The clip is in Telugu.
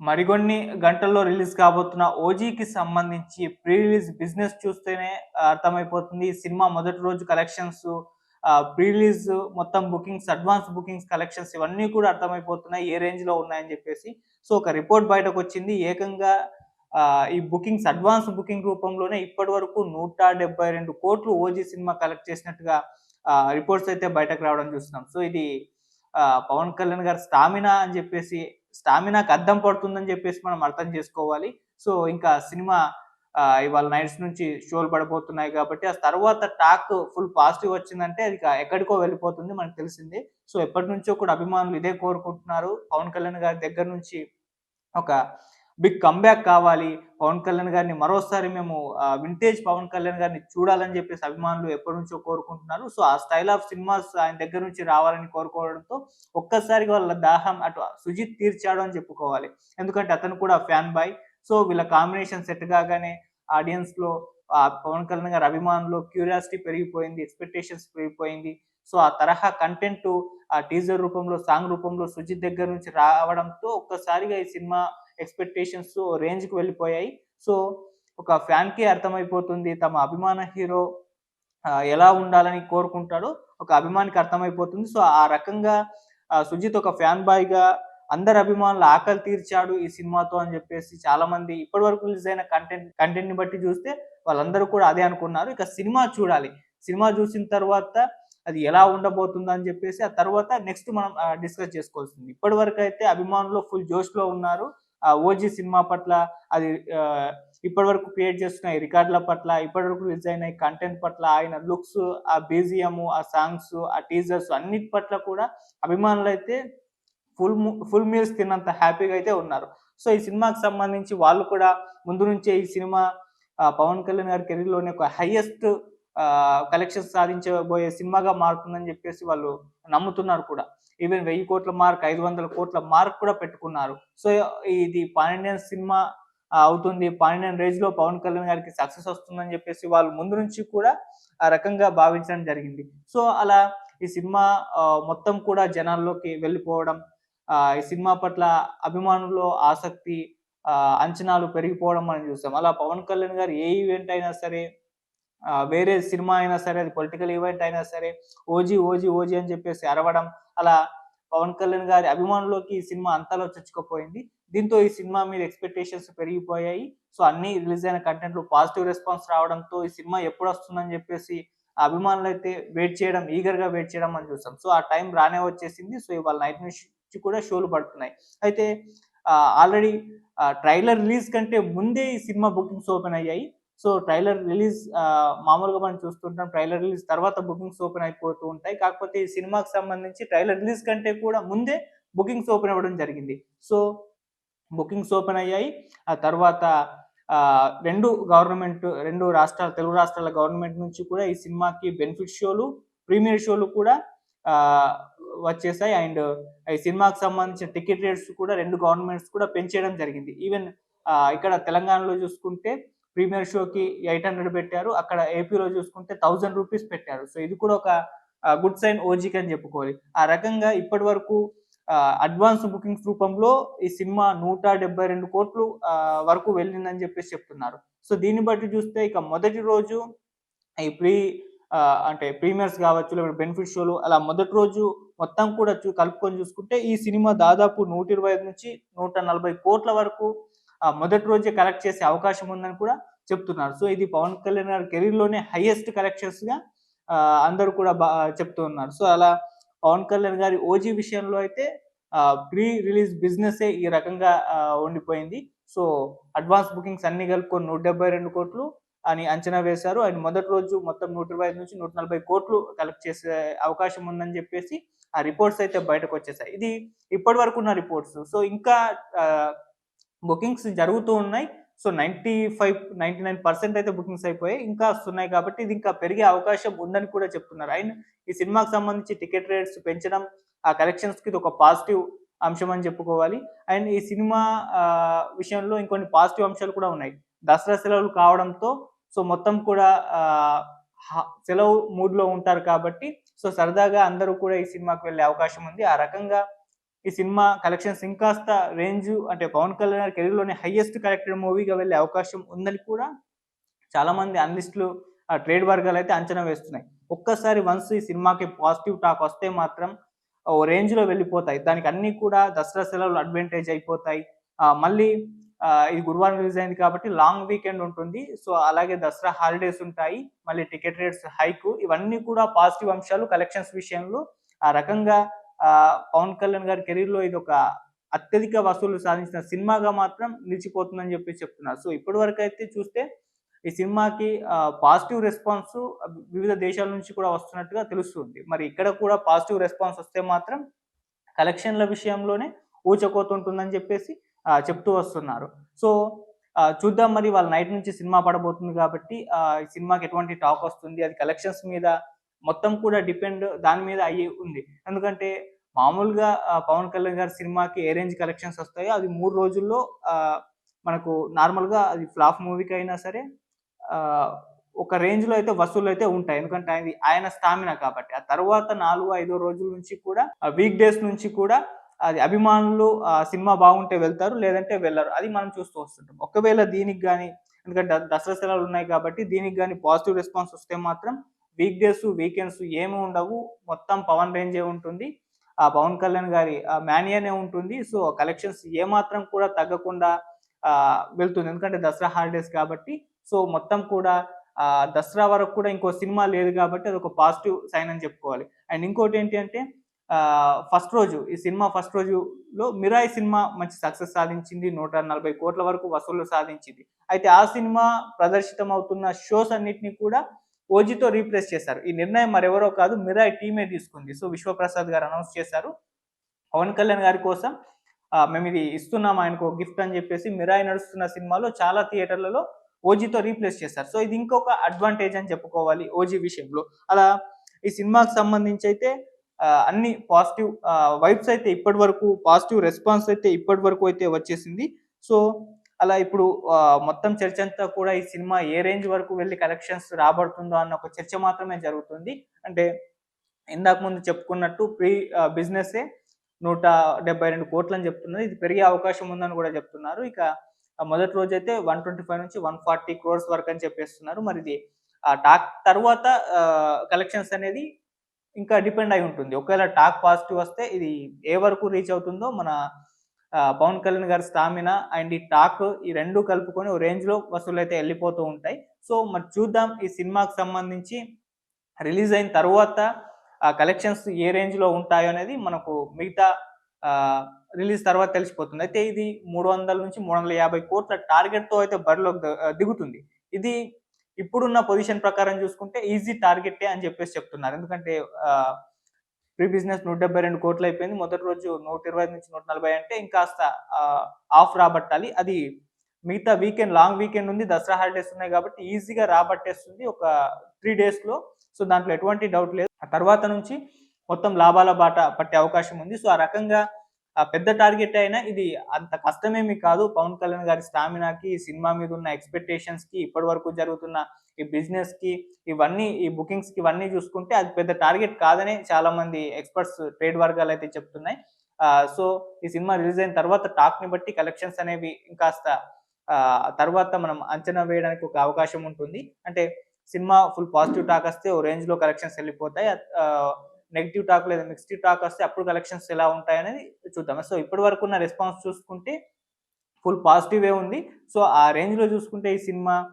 మరికొన్ని గంటల్లో రిలీజ్ కాబోతున్న ఓజీకి సంబంధించి ప్రీ రిలీజ్ బిజినెస్ చూస్తేనే అర్థమైపోతుంది. సినిమా మొదటి రోజు కలెక్షన్స్ ప్రీ రిలీజ్ మొత్తం బుకింగ్స్ అడ్వాన్స్ బుకింగ్స్ కలెక్షన్స్ ఇవన్నీ కూడా అర్థమైపోతున్నాయి. ఏ రేంజ్లో ఉన్నాయని చెప్పేసి. సో ఒక రిపోర్ట్ బయటకు వచ్చింది ఏకంగా ఈ బుకింగ్స్ అడ్వాన్స్ బుకింగ్ రూపంలోనే ఇప్పటి వరకు నూట డెబ్బై రెండు కోట్లు ఓజీ సినిమా కలెక్ట్ చేసినట్టుగా రిపోర్ట్స్ అయితే బయటకు రావడం చూస్తున్నాం. సో ఇది పవన్ కళ్యాణ్ గారి స్టామినా అని చెప్పేసి స్టామినాకి అద్దం పడుతుందని చెప్పేసి మనం అర్థం చేసుకోవాలి. సో ఇంకా సినిమా ఇవాళ నైట్స్ నుంచి షోలు పడిపోతున్నాయి కాబట్టి ఆ తర్వాత టాక్ ఫుల్ పాజిటివ్ వచ్చిందంటే అది ఎక్కడికో వెళ్ళిపోతుంది మనకు తెలిసింది. సో ఎప్పటి నుంచో కూడా అభిమానులు ఇదే కోరుకుంటున్నారు. పవన్ కళ్యాణ్ గారి దగ్గర నుంచి ఒక బిగ్ కంబ్యాక్ కావాలి. పవన్ కళ్యాణ్ గారిని మరోసారి మేము వింటేజ్ పవన్ కళ్యాణ్ గారిని చూడాలని చెప్పేసి అభిమానులు ఎప్పటి నుంచో కోరుకుంటున్నారు. సో ఆ స్టైల్ ఆఫ్ సినిమాస్ ఆయన దగ్గర నుంచి రావాలని కోరుకోవడంతో ఒక్కసారి వాళ్ళ దాహం అటు సుజిత్ తీర్చాడు అని చెప్పుకోవాలి. ఎందుకంటే అతను కూడా ఫ్యాన్ బాయ్. సో వీళ్ళ కాంబినేషన్ సెట్ కాగానే ఆడియన్స్లో ఆ పవన్ కళ్యాణ్ గారి అభిమానులు క్యూరియాసిటీ పెరిగిపోయింది ఎక్స్పెక్టేషన్స్ పెరిగిపోయింది. సో ఆ తరహా కంటెంట్ ఆ టీజర్ రూపంలో సాంగ్ రూపంలో సుజిత్ దగ్గర నుంచి రావడంతో ఒక్కసారిగా ఈ సినిమా ఎక్స్పెక్టేషన్స్ రేంజ్కి వెళ్ళిపోయాయి. సో ఒక ఫ్యాన్కి అర్థమైపోతుంది తమ అభిమాన హీరో ఎలా ఉండాలని కోరుకుంటాడో ఒక అభిమానికి అర్థమైపోతుంది. సో ఆ రకంగా సుజిత్ ఒక ఫ్యాన్ బాయ్గా అందరు అభిమానుల ఆకలి తీర్చాడు ఈ సినిమాతో అని చెప్పేసి చాలా మంది ఇప్పటి వరకు రిలీజ్ అయిన కంటెంట్ కంటెంట్ని బట్టి చూస్తే వాళ్ళందరూ కూడా అదే అనుకున్నారు. ఇక సినిమా చూడాలి. సినిమా చూసిన తర్వాత అది ఎలా ఉండబోతుందో అని చెప్పేసి ఆ తర్వాత నెక్స్ట్ మనం డిస్కస్ చేసుకోవాల్సింది. ఇప్పటి వరకు అయితే అభిమానులు ఫుల్ జోష్లో ఉన్నారు. ఆ ఓజీ సినిమా పట్ల అది ఇప్పటి వరకు క్రియేట్ చేస్తున్న ఈ రికార్డుల పట్ల ఇప్పటి వరకు రిలీజ్ అయిన కంటెంట్ పట్ల ఆయన లుక్స్ ఆ బీజిఎం ఆ సాంగ్స్ ఆ టీజర్స్ అన్నిటి పట్ల కూడా అభిమానులు అయితే ఫుల్ ఫుల్ మీల్స్ తిన్నంత హ్యాపీగా అయితే ఉన్నారు. సో ఈ సినిమాకి సంబంధించి వాళ్ళు కూడా ముందు నుంచే ఈ సినిమా పవన్ కళ్యాణ్ గారి కెరీర్లోనే ఒక హైయెస్ట్ కలెక్షన్స్ సాధించబోయే సినిమాగా మారుతుందని చెప్పేసి వాళ్ళు నమ్ముతున్నారు కూడా. ఈవెన్ వెయ్యి కోట్ల మార్క్ ఐదు వందల కోట్ల మార్క్ కూడా పెట్టుకున్నారు. సో ఇది పాండియన్ సినిమా అవుతుంది. పాండియన్ రేజ్లో పవన్ కళ్యాణ్ గారికి సక్సెస్ వస్తుందని చెప్పేసి వాళ్ళు ముందు నుంచి కూడా ఆ రకంగా భావించడం జరిగింది. సో అలా ఈ సినిమా మొత్తం కూడా జనాల్లోకి వెళ్ళిపోవడం ఈ సినిమా పట్ల అభిమానుల్లో ఆసక్తి అంచనాలు పెరిగిపోవడం మనం చూస్తాం అలా పవన్ కళ్యాణ్ గారు ఏ ఈవెంట్ అయినా సరే వేరే సినిమా అయినా సరే అది పొలిటికల్ ఈవెంట్ అయినా సరే ఓజీ ఓజీ ఓజీ అని చెప్పేసి అరవడం అలా పవన్ కళ్యాణ్ గారి అభిమానులకి ఈ సినిమా అంతలో చొచ్చుకుపోయింది దీంతో ఈ సినిమా మీద ఎక్స్పెక్టేషన్స్ పెరిగిపోయాయి. సో అన్ని రిలీజ్ అయిన కంటెంట్లు పాజిటివ్ రెస్పాన్స్ రావడంతో ఈ సినిమా ఎప్పుడు వస్తుందని చెప్పేసి అభిమానులు అయితే వెయిట్ చేయడం ఈగర్గా వెయిట్ చేయడం అని చూస్తాం సో ఆ టైం రానే వచ్చేసింది. సో ఇవాళ నైట్ నుంచి కూడా షోలు పడుతున్నాయి. అయితే ఆల్రెడీ ట్రైలర్ రిలీజ్ కంటే ముందే ఈ సినిమా బుకింగ్స్ ఓపెన్ అయ్యాయి. సో ట్రైలర్ రిలీజ్ మామూలుగా మనం చూస్తుంటాం ట్రైలర్ రిలీజ్ తర్వాత బుకింగ్స్ ఓపెన్ అయిపోతూ ఉంటాయి. కాకపోతే ఈ సినిమాకి సంబంధించి ట్రైలర్ రిలీజ్ కంటే కూడా ముందే బుకింగ్స్ ఓపెన్ అవ్వడం జరిగింది. సో బుకింగ్స్ ఓపెన్ అయ్యాయి. ఆ తర్వాత రెండు గవర్నమెంట్ రెండు రాష్ట్రాల తెలుగు రాష్ట్రాల గవర్నమెంట్ నుంచి కూడా ఈ సినిమాకి బెనిఫిట్ షోలు ప్రీమియర్ షోలు కూడా వచ్చేసాయి. అండ్ ఈ సినిమాకి సంబంధించిన టికెట్ రేట్స్ కూడా రెండు గవర్నమెంట్స్ కూడా పెంచేయడం జరిగింది. ఈవెన్ ఇక్కడ తెలంగాణలో చూసుకుంటే ప్రీమియర్ షోకి ఎయిట్ హండ్రెడ్ పెట్టారు. అక్కడ ఏపీలో చూసుకుంటే థౌజండ్ రూపీస్ పెట్టారు. సో ఇది కూడా ఒక గుడ్ సైన్ ఓజీకి అని చెప్పుకోవాలి. ఆ రకంగా ఇప్పటి వరకు అడ్వాన్స్ బుకింగ్స్ రూపంలో ఈ సినిమా నూట డెబ్బై రెండు కోట్లు వరకు వెళ్ళిందని చెప్పేసి చెప్తున్నారు. సో దీన్ని బట్టి చూస్తే ఇక మొదటి రోజు ఈ ప్రీ అంటే ప్రీమియర్స్ కావచ్చు లేకపోతే బెనిఫిట్ షోలు అలా మొదటి రోజు మొత్తం కూడా చూ కలుపుకొని చూసుకుంటే ఈ సినిమా దాదాపు నూట ఇరవై ఐదు నుంచి నూట నలభై కోట్ల వరకు మొదటి రోజే కలెక్ట్ చేసే అవకాశం ఉందని కూడా చెప్తున్నారు. సో ఇది పవన్ కళ్యాణ్ గారి కెరీర్లోనే హైయెస్ట్ కలెక్షన్స్గా అందరూ కూడా బా చెప్తూ ఉన్నారు. సో అలా పవన్ కళ్యాణ్ గారి ఓజీ విషయంలో అయితే ప్రీ రిలీజ్ బిజినెస్ ఈ రకంగా ఉండిపోయింది. సో అడ్వాన్స్ బుకింగ్స్ అన్ని కలుపుకొని నూట డెబ్బై రెండు కోట్లు అని అంచనా వేశారు. అండ్ మొదటి రోజు మొత్తం నూట ఇరవై ఐదు నుంచి నూట నలభై కోట్లు కలెక్ట్ చేసే అవకాశం ఉందని చెప్పేసి ఆ రిపోర్ట్స్ అయితే బయటకు వచ్చేసాయి. ఇది ఇప్పటి వరకు ఉన్న రిపోర్ట్స్ సో ఇంకా బుకింగ్స్ జరుగుతూ ఉన్నాయి. So ninety five ninety nine percent అయితే బుకింగ్స్ అయిపోయాయి. ఇంకా వస్తున్నాయి కాబట్టి ఇది ఇంకా పెరిగే అవకాశం ఉందని కూడా చెప్తున్నారు. అండ్ ఈ సినిమాకి సంబంధించి టికెట్ రేట్స్ పెంచడం ఆ కలెక్షన్స్కి ఇది ఒక పాజిటివ్ అంశం అని చెప్పుకోవాలి. అండ్ ఈ సినిమా విషయంలో ఇంకొన్ని పాజిటివ్ అంశాలు కూడా ఉన్నాయి. దసరా సెలవులు కావడంతో సో మొత్తం కూడా హ- సెలవు మూడ్లో ఉంటారు కాబట్టి సో సరదాగా అందరూ కూడా ఈ సినిమాకి వెళ్ళే అవకాశం ఉంది. ఆ రకంగా ఈ సినిమా కలెక్షన్స్ ఇంకాస్త రేంజ్ అంటే పవన్ కళ్యాణ్ కెరీర్లోనే హైయెస్ట్ కలెక్టెడ్ మూవీగా వెళ్ళే అవకాశం ఉందని కూడా చాలామంది అనలిస్టులు ట్రేడ్ వర్గాలు అయితే అంచనా వేస్తున్నాయి. ఒక్కసారి వన్స్ ఈ సినిమాకి పాజిటివ్ టాక్ వస్తే మాత్రం ఓ రేంజ్లో వెళ్ళిపోతాయి. దానికి అన్నీ కూడా దసరా సెలవులు అడ్వాంటేజ్ అయిపోతాయి. మళ్ళీ ఇది గురువారం రిలీజ్ అయింది కాబట్టి లాంగ్ వీకెండ్ ఉంటుంది. సో అలాగే దసరా హాలిడేస్ ఉంటాయి. మళ్ళీ టికెట్ రేట్స్ హైక్ ఇవన్నీ కూడా పాజిటివ్ అంశాలు కలెక్షన్స్ విషయంలో ఆ రకంగా పవన్ కళ్యాణ్ గారి కెరీర్లో ఇది ఒక అత్యధిక వసూలు సాధించిన సినిమాగా మాత్రం నిలిచిపోతుందని చెప్పి చెప్తున్నారు. సో ఇప్పటి వరకు అయితే చూస్తే ఈ సినిమాకి పాజిటివ్ రెస్పాన్స్ వివిధ దేశాల నుంచి కూడా వస్తున్నట్టుగా తెలుస్తుంది. మరి ఇక్కడ కూడా పాజిటివ్ రెస్పాన్స్ వస్తే మాత్రం కలెక్షన్ల విషయంలోనే ఊచకోతుంటుందని చెప్పేసి చెప్తూ వస్తున్నారు. సో చూద్దాం మరి వాళ్ళ నైట్ నుంచి సినిమా పడబోతుంది కాబట్టి ఈ సినిమాకి ఎటువంటి టాక్ వస్తుంది? అది కలెక్షన్స్ మీద మొత్తం కూడా డిపెండ్ దాని మీద అయ్యి ఉంది. ఎందుకంటే మామూలుగా పవన్ కళ్యాణ్ గారి సినిమాకి ఏ రేంజ్ కలెక్షన్స్ వస్తాయో అది మూడు రోజుల్లో మనకు నార్మల్గా అది ఫ్లాప్ మూవీకి అయినా సరే ఒక రేంజ్లో అయితే వసూలు అయితే ఉంటాయి. ఎందుకంటే ఆయన ఆయన స్టామినా కాబట్టి. ఆ తర్వాత నాలుగు ఐదో రోజుల నుంచి కూడా వీక్ డేస్ నుంచి కూడా అది అభిమానులు ఆ సినిమా బాగుంటే వెళ్తారు లేదంటే వెళ్ళరు. అది మనం చూస్తూ వస్తుంటాం. ఒకవేళ దీనికి కానీ ఎందుకంటే దసరా సెలవులు ఉన్నాయి కాబట్టి దీనికి కానీ పాజిటివ్ రెస్పాన్స్ వస్తే మాత్రం వీక్ డేస్ వీకెండ్స్ ఏమి ఉండవు. మొత్తం పవన్ రేంజే ఉంటుంది. ఆ పవన్ కళ్యాణ్ గారి మ్యానియానే ఉంటుంది. సో కలెక్షన్స్ ఏమాత్రం కూడా తగ్గకుండా వెళ్తుంది. ఎందుకంటే దసరా హాలిడేస్ కాబట్టి. సో మొత్తం కూడా దసరా వరకు కూడా ఇంకో సినిమా లేదు కాబట్టి అది ఒక పాజిటివ్ సైన్ అని చెప్పుకోవాలి. అండ్ ఇంకోటి ఏంటి అంటే ఫస్ట్ రోజు ఈ సినిమా ఫస్ట్ రోజులో మిరాయి సినిమా మంచి సక్సెస్ సాధించింది. నూట నలభై కోట్ల వరకు వసూళ్ళు సాధించింది. అయితే ఆ సినిమా ప్రదర్శితం అవుతున్న షోస్ అన్నిటిని కూడా ఓజీతో రీప్లేస్ చేశారు. ఈ నిర్ణయం మరెవరో కాదు మిరాయి టీమే తీసుకుంది. సో విశ్వప్రసాద్ గారు అనౌన్స్ చేశారు. పవన్ కళ్యాణ్ గారి కోసం మేము ఇది ఇస్తున్నాం ఆయనకు గిఫ్ట్ అని చెప్పేసి మిరాయి నడుస్తున్న సినిమాలో చాలా థియేటర్లలో ఓజీతో రీప్లేస్ చేశారు. సో ఇది ఇంకొక అడ్వాంటేజ్ అని చెప్పుకోవాలి ఓజీ విషయంలో. అలా ఈ సినిమాకి సంబంధించి అయితే అన్ని పాజిటివ్ వైబ్స్ అయితే ఇప్పటి వరకు పాజిటివ్ రెస్పాన్స్ అయితే ఇప్పటి వరకు అయితే వచ్చేసింది. సో అలా ఇప్పుడు మొత్తం చర్చ అంతా కూడా ఈ సినిమా ఏ రేంజ్ వరకు వెళ్ళి కలెక్షన్స్ రాబడుతుందో అన్న ఒక చర్చ మాత్రమే జరుగుతుంది. అంటే ఇందాక ముందు చెప్పుకున్నట్టు ప్రీ బిజినెస్ నూట డెబ్బై రెండు కోట్లని చెప్తున్నారు ఇది పెరిగే అవకాశం ఉందని కూడా చెప్తున్నారు. ఇక మొదటి రోజు అయితే వన్ ట్వంటీ ఫైవ్ నుంచి వన్ ఫార్టీ క్రోర్స్ వరకు అని చెప్పేస్తున్నారు. మరి ఇది ఆ టాక్ తర్వాత కలెక్షన్స్ అనేది ఇంకా డిపెండ్ అయి ఉంటుంది. ఒకవేళ టాక్ పాజిటివ్ వస్తే ఇది ఏ వరకు రీచ్ అవుతుందో మన పవన్ కళ్యాణ్ గారి స్టామినా అండ్ ఈ టాక్ ఈ రెండు కలుపుకొని ఓ రేంజ్లో వసూలు అయితే వెళ్ళిపోతూ ఉంటాయి. సో మరి చూద్దాం ఈ సినిమాకి సంబంధించి రిలీజ్ అయిన తర్వాత ఆ కలెక్షన్స్ ఏ రేంజ్లో ఉంటాయో అనేది మనకు మిగతా రిలీజ్ తర్వాత తెలిసిపోతుంది. అయితే ఇది మూడు వందల నుంచి మూడు వందల యాభై కోట్ల టార్గెట్తో అయితే బరిలోకి దిగుతుంది. ఇది ఇప్పుడున్న పొజిషన్ ప్రకారం చూసుకుంటే ఈజీ టార్గెటే అని చెప్పేసి చెప్తున్నారు. ఎందుకంటే ప్రీ బిజినెస్ నూట డెబ్బై రెండు కోట్లు అయిపోయింది. మొదటి రోజు నూట ఇరవై నుంచి నూట నలభై అంటే ఇంకాస్త ఆఫ్ రాబట్టాలి. అది మిగతా వీకెండ్ లాంగ్ వీకెండ్ ఉంది దసరా హాలిడేస్ ఉన్నాయి కాబట్టి ఈజీగా రాబట్టేస్తుంది ఒక త్రీ డేస్లో సో దాంట్లో ఎటువంటి డౌట్ లేదు. ఆ తర్వాత నుంచి మొత్తం లాభాల బాట పట్టే అవకాశం ఉంది. సో ఆ రకంగా పెద్ద టార్గెట్ అయినా ఇది అంత కష్టమేమి కాదు. పవన్ కళ్యాణ్ గారి స్టామినాకి ఈ సినిమా మీద ఉన్న ఎక్స్పెక్టేషన్స్కి ఇప్పటి వరకు జరుగుతున్న ఈ బిజినెస్కి ఇవన్నీ ఈ బుకింగ్స్కి ఇవన్నీ చూసుకుంటే అది పెద్ద టార్గెట్ కాదని చాలా మంది ఎక్స్పర్ట్స్ ట్రేడ్ వర్గాలు అయితే చెప్తున్నాయి. సో ఈ సినిమా రిలీజ్ అయిన తర్వాత టాక్ని బట్టి కలెక్షన్స్ అనేవి ఇంకాస్త తర్వాత మనం అంచనా వేయడానికి ఒక అవకాశం ఉంటుంది. అంటే సినిమా ఫుల్ పాజిటివ్ టాక్ వస్తే ఓ రేంజ్లో కలెక్షన్స్ వెళ్ళిపోతాయి. నెగిటివ్ టాక్ లేదా మిక్స్డ్ టాక్ వస్తే అప్పుడు కలెక్షన్స్ ఎలా ఉంటాయి అనేది చూద్దాం. సో ఇప్పటి వరకు ఉన్న రెస్పాన్స్ చూసుకుంటే ఫుల్ పాజిటివ్ ఉంది. సో ఆ రేంజ్లో చూసుకుంటే ఈ సినిమా